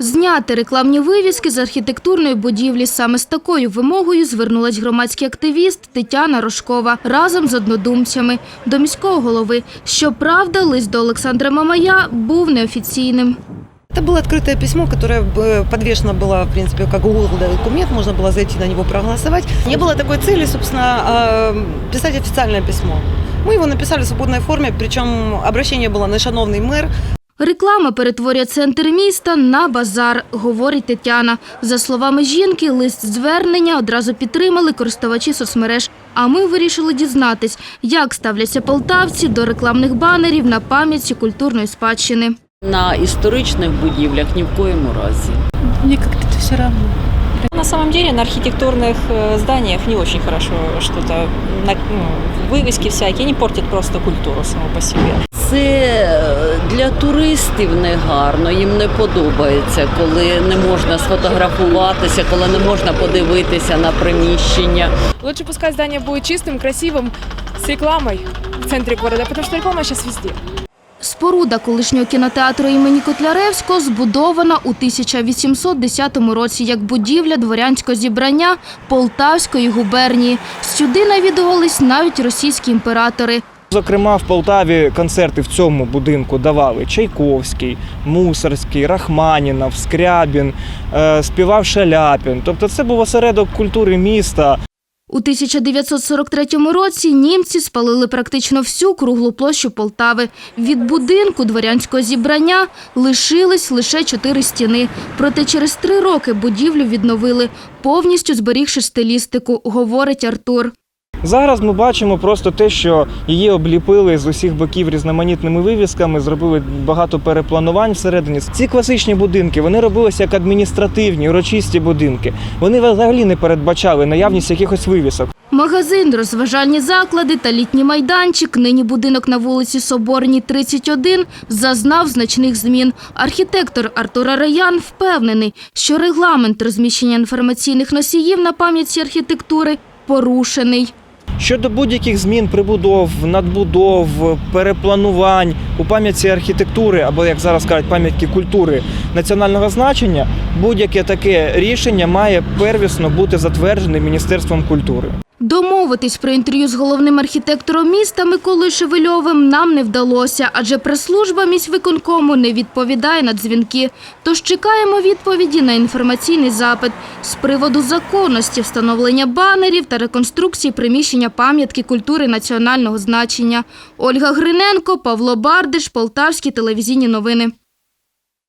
Зняти рекламні вивіски з архітектурної будівлі. Саме з такою вимогою звернулась громадський активіст Тетяна Рожкова разом з однодумцями до міського голови. Щоправда, лист до Олександра Мамая був неофіційним. Это было открытое письмо, которое э, подвешено было, в принципе, как Google документ, можно было зайти на него проголосовать. Не было такой цели, собственно, э, писать официальное письмо. Мы его написали в свободной форме, причем обращение было на шановный мэр. Реклама перетворює центр міста на базар, говорить Тетяна. За словами жінки, лист звернення одразу підтримали користувачі соцмереж. А ми вирішили дізнатись, як ставляться полтавці до рекламних банерів на пам'ятці культурної спадщини. На історичних будівлях ні в коєму разі. Мне как-то это все равно. На самом деле на архитектурных э, зданиях не очень хорошо что-то, на- ну, вывески всякие, они портят просто культуру саму по себе. Це е, для туристів не гарно, їм не подобається, коли не можна сфотографуватися, коли не можна подивитися на приміщення. Лучше пускай здание будет чистым, красивым, с рекламой в центре города, потому что реклама сейчас везде. Споруда колишнього кінотеатру імені Котляревського збудована у 1810 році як будівля дворянського зібрання Полтавської губернії. Сюди навідувались навіть російські імператори. Зокрема, в Полтаві концерти в цьому будинку давали Чайковський, Мусорський, Рахманінов, Скрябін, е, співав Шаляпін. Тобто це був осередок культури міста. У 1943 році німці спалили практично всю круглу площу Полтави. Від будинку дворянського зібрання лишились лише чотири стіни. Проте через три роки будівлю відновили, повністю зберігши стилістику, говорить Артур. Зараз ми бачимо просто те, що її обліпили з усіх боків різноманітними вивісками, зробили багато перепланувань всередині. Ці класичні будинки вони робилися як адміністративні, урочисті будинки. Вони взагалі не передбачали наявність якихось вивісок. Магазин, розважальні заклади та літній майданчик, нині будинок на вулиці Соборній, 31, зазнав значних змін. Архітектор Артур Араян впевнений, що регламент розміщення інформаційних носіїв на пам'ятці архітектури порушений. Щодо будь-яких змін, прибудов, надбудов, перепланувань у пам'ятці архітектури або, як зараз кажуть, пам'ятки культури національного значення, будь-яке таке рішення має первісно бути затверджене Міністерством культури. Домовитись про інтерв'ю з головним архітектором міста Миколою Шевельовим нам не вдалося, адже прес-служба міськвиконкому не відповідає на дзвінки. Тож чекаємо відповіді на інформаційний запит з приводу законності встановлення банерів та реконструкції приміщення пам'ятки культури національного значення. Ольга Гриненко, Павло Бардиш, Полтавські телевізійні новини.